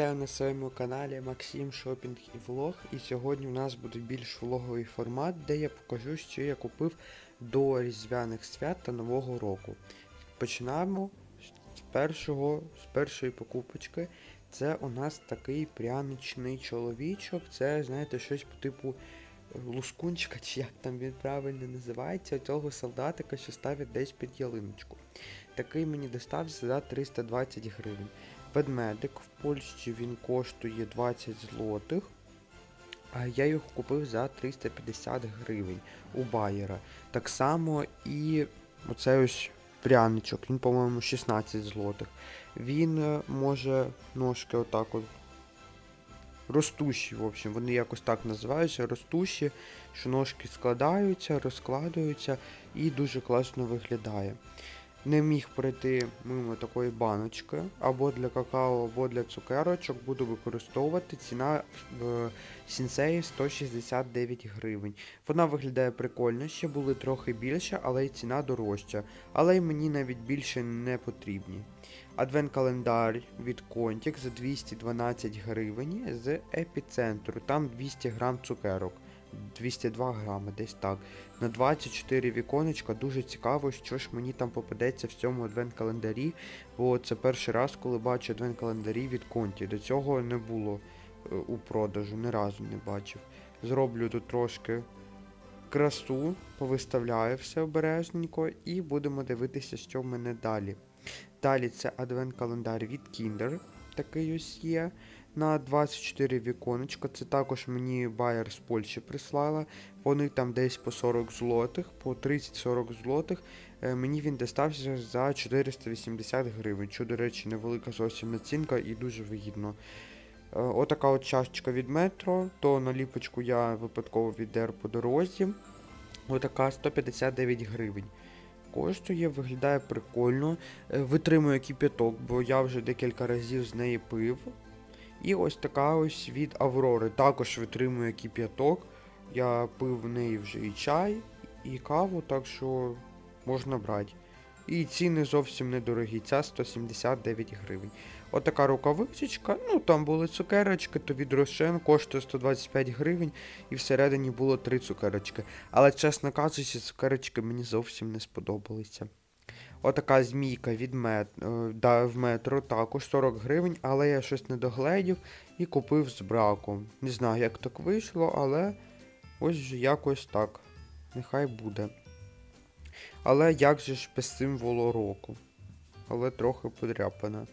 вітаю на своєму каналі Максим Шопінг і Влог. І сьогодні у нас буде більш влоговий формат, де я покажу, що я купив до Різдвяних свят та Нового року. Починаємо з першого, з першої покупочки. Це у нас такий пряничний чоловічок. Це, знаєте, щось по типу лускунчика, чи як там він правильно називається, того солдатика, що ставить десь під ялиночку. Такий мені достався за 320 гривень. Ведмедик в Польщі він коштує 20 злотих, а я його купив за 350 гривень у Байера. Так само і оцей ось пряничок, він, по-моєму, 16 злотих. Він е, може ножки отак от. Ростущі, в общем, вони якось так називаються, ростущі, що ножки складаються, розкладаються і дуже класно виглядає. Не міг пройти мимо такої баночки, або для какао, або для цукерочок буду використовувати. Ціна в сінсеї 169 гривень. Вона виглядає прикольно, ще були трохи більше, але й ціна дорожча. Але й мені навіть більше не потрібні. Адвент-календар від Контік за 212 гривень з епіцентру. Там 200 грам цукерок. 202 грами, десь так. На 24 віконечка дуже цікаво, що ж мені там попадеться в цьому адвент-календарі, бо це перший раз, коли бачу адвент-календарі від Конті. До цього не було е, у продажу, ні разу не бачив. Зроблю тут трошки красу, повиставляю все обережненько і будемо дивитися, що в мене далі. Далі це адвент-календар від Kinder, такий ось є. На 24 віконечка. Це також мені байер з Польщі прислала. Вони там десь по 40 злотих, по 30-40 злотих. Е, Мені він достався за 480 гривень. Що, до речі, невелика зовсім націнка і дуже вигідно. Е, Отака от чашечка від метро, то наліпочку я випадково віддер по дорозі. Отака 159 гривень. Коштує, виглядає прикольно. Е, Витримує кипяток, бо я вже декілька разів з неї пив. І ось така ось від Аврори. Також витримує кип'яток. Я пив в неї вже і чай, і каву, так що можна брати. І ціни зовсім недорогі. Ця 179 гривень. Отака рукавичечка. Ну там були цукерочки, то від Рошен коштує 125 гривень, і всередині було 3 цукерочки. Але, чесно кажучи, цукерочки мені зовсім не сподобалися. Отака змійка від мет... е, да, в метро також 40 гривень, але я щось не догледів і купив з браком. Не знаю, як так вийшло, але ось якось так. Нехай буде. Але як же ж без символу року? Але трохи подряпана.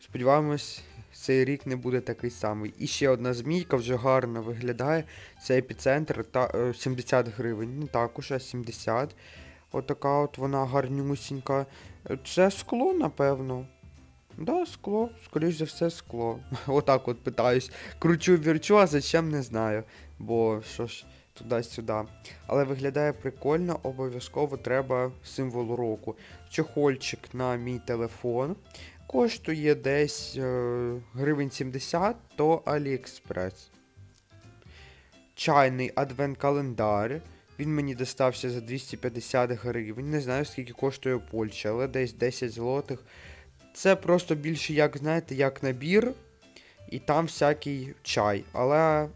Сподіваємось, цей рік не буде такий самий. І ще одна змійка вже гарно виглядає. Це епіцентр та е, 70 гривень. Не також, а 70. Отака от вона гарнюсінька. Це скло, напевно. Да, скло, скоріш за все, скло. Отак от питаюсь. Кручу вірчу, а зачем не знаю. Бо що ж, туди-сюди. Але виглядає прикольно, обов'язково треба символ року. Чохольчик на мій телефон. Коштує десь е, гривень 70, то AliExpress. Чайний адвент-календар. Він мені достався за 250 гривень. Не знаю, скільки коштує Польща, але десь 10 злотих. Це просто більше, як, знаєте, як набір. І там всякий чай. Але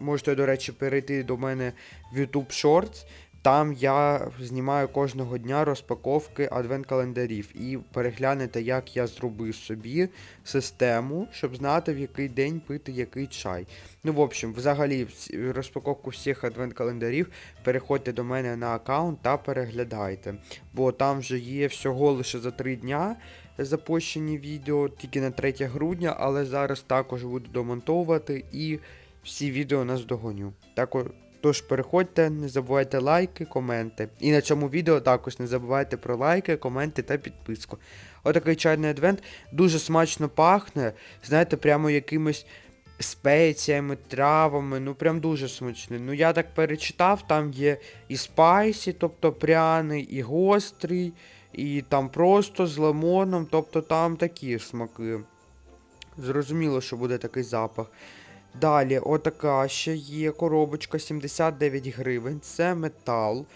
можете, до речі, перейти до мене в YouTube Shorts. Там я знімаю кожного дня розпаковки адвент-календарів і переглянете, як я зробив собі систему, щоб знати, в який день пити який чай. Ну, в общем, взагалі, розпаковку всіх адвент-календарів переходьте до мене на аккаунт та переглядайте. Бо там вже є всього лише за 3 дня запущені відео, тільки на 3 грудня, але зараз також буду домонтовувати і всі відео наздогоню. Також. Тож переходьте, не забувайте лайки, коменти. І на цьому відео також не забувайте про лайки, коменти та підписку. Отакий чайний адвент дуже смачно пахне. Знаєте, прямо якимось спеціями, травами, ну прям дуже смачний. Ну я так перечитав, там є і спайсі, тобто пряний, і гострий, і там просто з лимоном, тобто там такі смаки. Зрозуміло, що буде такий запах. Далі, отака ще є коробочка 79 гривень. Це метал.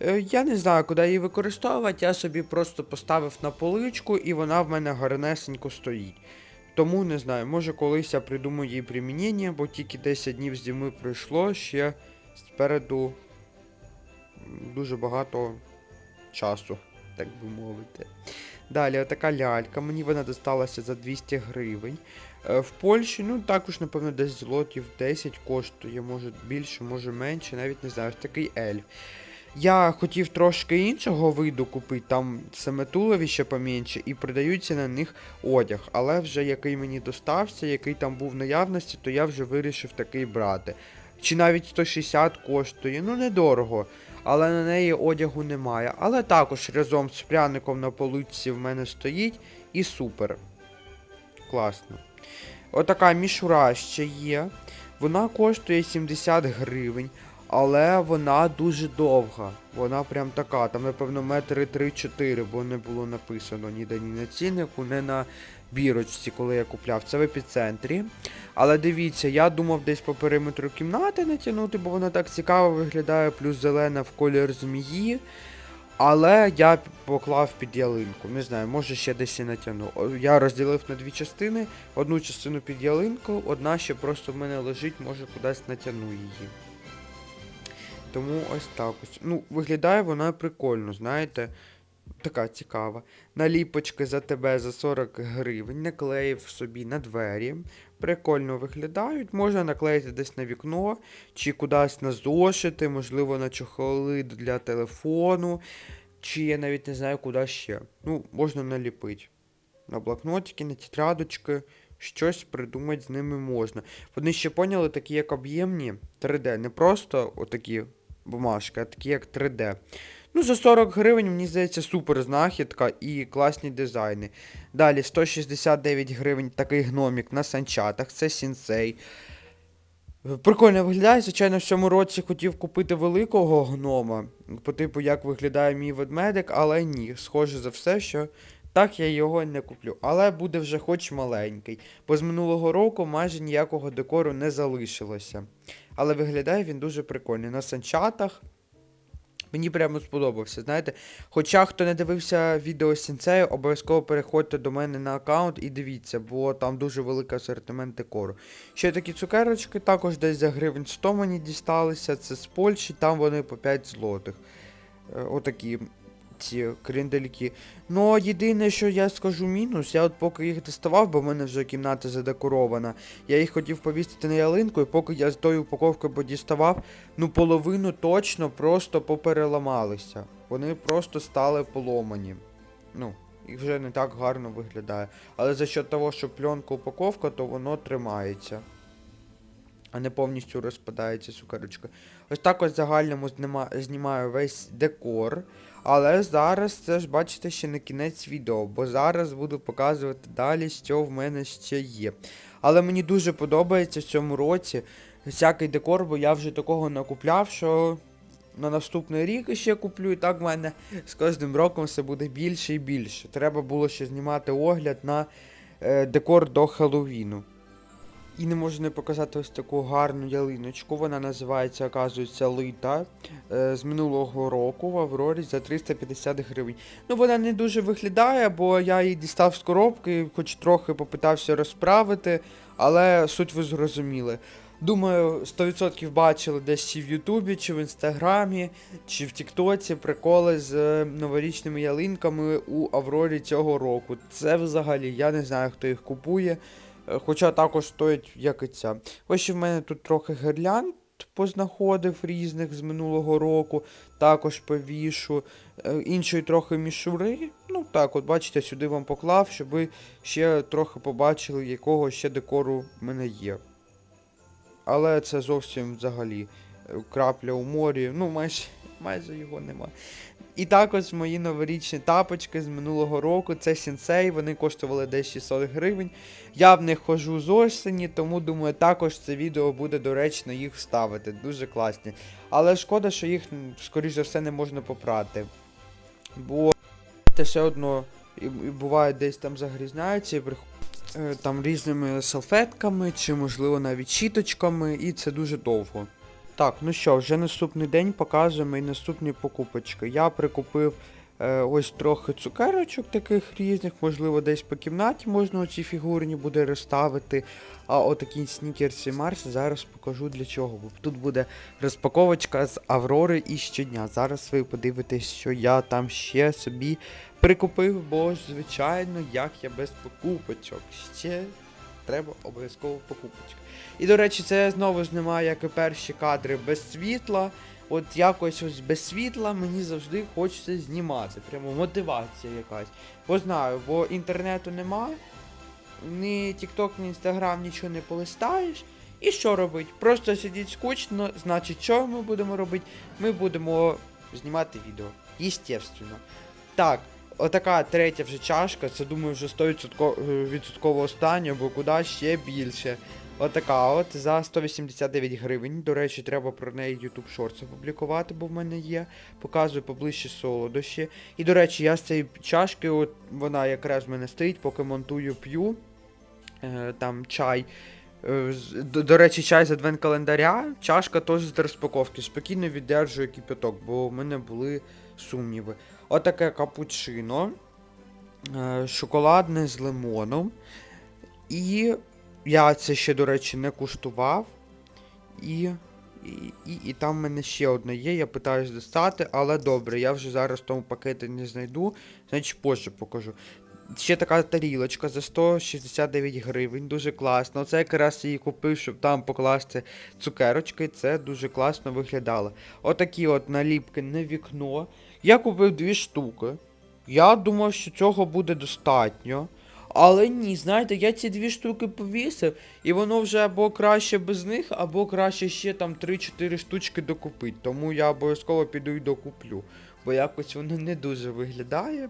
Е, Я не знаю, куди її використовувати. Я собі просто поставив на поличку і вона в мене гарнесенько стоїть. Тому не знаю, може колись я придумаю їй примінення, бо тільки 10 днів зими пройшло, ще спереду дуже багато часу, так би мовити. Далі, отака лялька, мені вона досталася за 200 гривень. Е, В Польщі, ну також, напевно, десь злотів 10 коштує, може більше, може менше, навіть не знаю, такий ельф. Я хотів трошки іншого виду купити, там саме туловище поменше, і продаються на них одяг. Але вже який мені достався, який там був в наявності, то я вже вирішив такий брати. Чи навіть 160 коштує, ну недорого. Але на неї одягу немає. Але також разом з пряником на поличці в мене стоїть і супер. Класно. Отака мішура ще є. Вона коштує 70 гривень, але вона дуже довга. Вона прям така, там, напевно, метри 3-4, бо не було написано ніде ні на ціннику, ні на бірочці, коли я купляв. Це в епіцентрі. Але дивіться, я думав десь по периметру кімнати натягнути, бо вона так цікаво виглядає, плюс зелена в колір змії. Але я поклав під ялинку. Не знаю, може ще десь і натягну. Я розділив на дві частини. Одну частину під ялинку, одна ще просто в мене лежить, може кудись натягну її. Тому ось так ось. Ну, виглядає вона прикольно, знаєте. Така цікава. Наліпочки за тебе за 40 гривень, наклеїв собі на двері. Прикольно виглядають. Можна наклеїти десь на вікно, чи кудись на зошити, можливо, на чохоли для телефону, чи я навіть не знаю, куди ще. Ну, можна наліпити. На блокнотики, на тетрадочки, щось придумати з ними можна. Вони ще поняли такі як об'ємні 3D, не просто отакі бумажки, а такі як 3D. Ну, за 40 гривень, мені здається, супер знахідка і класні дизайни. Далі 169 гривень такий гномік на санчатах, це сінсей. Прикольно виглядає, звичайно, в цьому році хотів купити великого гнома, по типу, як виглядає мій ведмедик, але ні, схоже за все, що так я його не куплю. Але буде вже хоч маленький, бо з минулого року майже ніякого декору не залишилося. Але виглядає він дуже прикольний. На санчатах. Мені прямо сподобався, знаєте. Хоча хто не дивився відео з сінцею, обов'язково переходьте до мене на аккаунт і дивіться, бо там дуже великий асортимент декору. Ще такі цукерочки, також десь за гривень 100 мені дісталися. Це з Польщі, там вони по 5 злотих. Е, Отакі ці крендельки. Ну, єдине, що я скажу мінус, я от поки їх доставав, бо в мене вже кімната задекорована. Я їх хотів повісити на ялинку, і поки я з тою упаковкою подіставав, ну половину точно просто попереламалися. Вони просто стали поломані. Ну, і вже не так гарно виглядає. Але за счет того, що пленка упаковка, то воно тримається. А не повністю розпадається цукерочка. Ось так ось загальному знімаю весь декор. Але зараз це ж бачите ще не кінець відео, бо зараз буду показувати далі, що в мене ще є. Але мені дуже подобається в цьому році всякий декор, бо я вже такого накупляв, що на наступний рік ще куплю, і так в мене з кожним роком все буде більше і більше. Треба було ще знімати огляд на е, декор до Хеллоуіну. І не можу не показати ось таку гарну ялиночку. Вона називається, оказується, лита е, з минулого року в Аврорі за 350 гривень. Ну, вона не дуже виглядає, бо я її дістав з коробки, хоч трохи попитався розправити, але суть ви зрозуміли. Думаю, 100% бачили десь чи в Ютубі, чи в Інстаграмі, чи в Тіктоці приколи з е, новорічними ялинками у Аврорі цього року. Це взагалі, я не знаю, хто їх купує. Хоча також стоять, як і ця. Ось ще в мене тут трохи гирлянд познаходив різних з минулого року, також повішу. Е, Іншої трохи мішури. Ну так, от бачите, сюди вам поклав, щоб ви ще трохи побачили, якого ще декору в мене є. Але це зовсім взагалі е, крапля у морі. Ну, майже, майже його нема. І також мої новорічні тапочки з минулого року. Це сінсей, вони коштували десь 600 гривень. Я в них ходжу з осені, тому думаю, також це відео буде доречно їх вставити. Дуже класні. Але шкода, що їх, скоріш за все, не можна попрати. Бо те все одно і, буває десь там загрізняються і прих- е, там різними салфетками, чи можливо навіть щіточками, і це дуже довго. Так, ну що, вже наступний день показуємо і наступні покупочки. Я прикупив Е, ось трохи цукерочок таких різних, можливо, десь по кімнаті можна ці фігурні буде розставити. А отакі снікерси Марс зараз покажу для чого. Бо тут буде розпаковочка з Аврори і щодня. Зараз ви подивитесь, що я там ще собі прикупив, бо ж, звичайно, як я без покупочок. Ще треба обов'язково покупочка. І до речі, це знову знімаю, як і перші кадри без світла. От якось ось без світла мені завжди хочеться знімати. Прямо мотивація якась. Бо знаю, бо інтернету нема, ні TikTok, ні Instagram нічого не полистаєш. І що робить? Просто сидіть скучно, значить, що ми будемо робити? Ми будемо знімати відео. Єстественно. Так, отака третя вже чашка, це думаю вже 100% відсотково остання, бо куди ще більше. Отака от за 189 гривень. До речі, треба про неї YouTube Shorts опублікувати, бо в мене є. Показую поближче солодощі. І до речі, я з цієї чашки, от вона якраз в мене стоїть, поки монтую п'ю. Е, там чай. Е, До, до речі, чай з адвент календаря, чашка теж з розпаковки. Спокійно віддержує кипяток, бо в мене були сумніви. Отаке капучино. е, Шоколадне з лимоном. І я це ще, до речі, не куштував. І, і, і, і там в мене ще одне є, я питаюсь достати, але добре, я вже зараз в тому пакеті не знайду, значить позже покажу. Ще така тарілочка за 169 гривень, дуже класно. Оце якраз її купив, щоб там покласти цукерочки, це дуже класно виглядало. Отакі от наліпки на вікно. Я купив дві штуки. Я думав, що цього буде достатньо. Але ні, знаєте, я ці дві штуки повісив, і воно вже або краще без них, або краще ще там 3-4 штучки докупити. Тому я обов'язково піду і докуплю. Бо якось воно не дуже виглядає,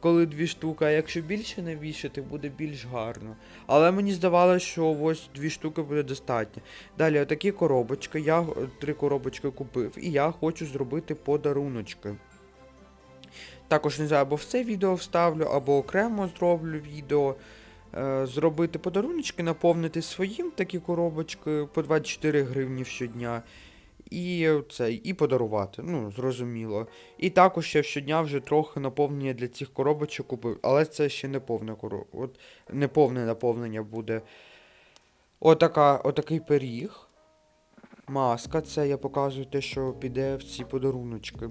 коли дві штуки, а якщо більше навішати, буде більш гарно. Але мені здавалося, що ось дві штуки буде достатньо. Далі, отакі коробочки. Я три коробочки купив, і я хочу зробити подаруночки. Також не знаю, або в це відео вставлю, або окремо зроблю відео. Е, зробити подаруночки, наповнити своїм такі коробочки по 24 гривні щодня. І це, і подарувати, ну, зрозуміло. І також ще щодня вже трохи наповнення для цих коробочок купив, але це ще не повне коро... От, не повне наповнення буде. Отака, отакий пиріг. Маска, це я показую те, що піде в ці подаруночки.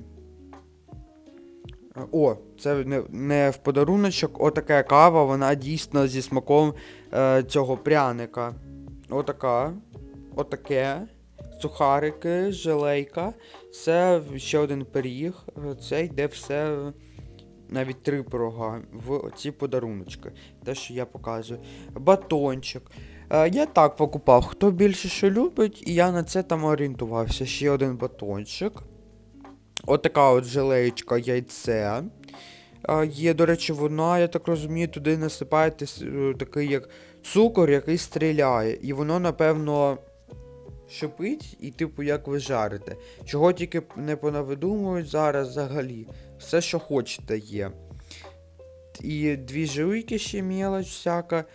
О, це не, не в подаруночок, отака кава, вона дійсно зі смаком е, цього пряника. Отака. Отаке. Сухарики, желейка. Це ще один пиріг. Це йде все. Навіть три пирога в ці подаруночки. Те, що я показую. Батончик. Е, я так покупав, хто більше що любить, і я на це там орієнтувався. Ще один батончик. Отака от желеєчка яйце. Є, до речі, вона, я так розумію, туди насипаєте е, такий як цукор, який стріляє. І воно, напевно, шипить, і типу як ви жарите. Чого тільки не понавидумують зараз взагалі. Все, що хочете, є. І дві жуйки ще мелоч всяка.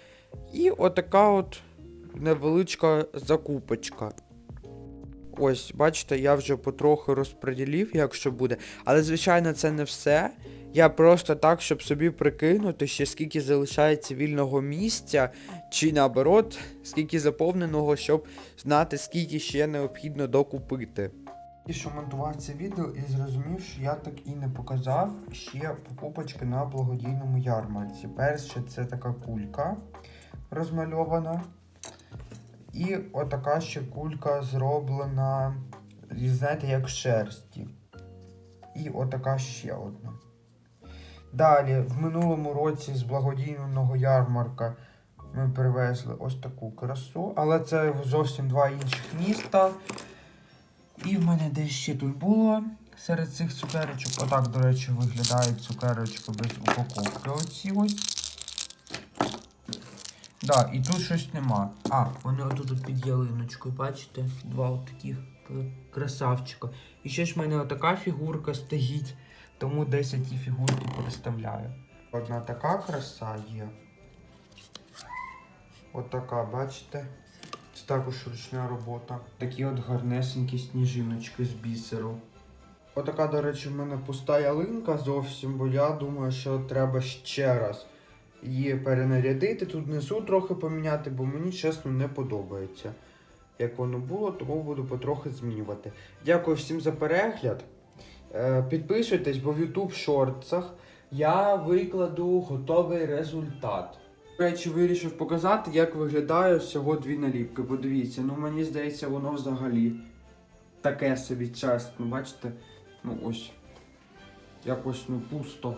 І отака от невеличка закупочка. Ось, бачите, я вже потроху розподілив, якщо буде. Але, звичайно, це не все. Я просто так, щоб собі прикинути, ще скільки залишається вільного місця, чи наоборот, скільки заповненого, щоб знати, скільки ще необхідно докупити. І що монтував це відео і зрозумів, що я так і не показав ще покупочки на благодійному ярмарці. Перше, це така кулька розмальована. І отака ще кулька зроблена, знаєте, як шерсті. І отака ще одна. Далі, в минулому році з благодійного ярмарка ми привезли ось таку красу, але це зовсім два інших міста. І в мене десь ще тут було серед цих цукерочок. Отак, до речі, виглядають цукерочки без упаковки. Оці ось. Да, і тут щось нема. А, вони отут під ялиночкою, бачите? Два таких красавчика. І ще ж в мене отака фігурка стоїть, тому десь я ті фігурки переставляю. Одна така краса є. Отака, бачите? Це також ручна робота. Такі от гарнесенькі сніжиночки з бісеру. Отака, до речі, в мене пуста ялинка зовсім, бо я думаю, що треба ще раз її перенарядити. Тут внизу трохи поміняти, бо мені чесно не подобається. Як воно було, тому буду потрохи змінювати. Дякую всім за перегляд. Е, Підписуйтесь, бо в YouTube шортсах я викладу готовий результат. До речі, вирішив показати, як виглядає всього дві наліпки. Подивіться, ну мені здається, воно взагалі таке собі чесно, бачите? Ну ось. Якось ну пусто.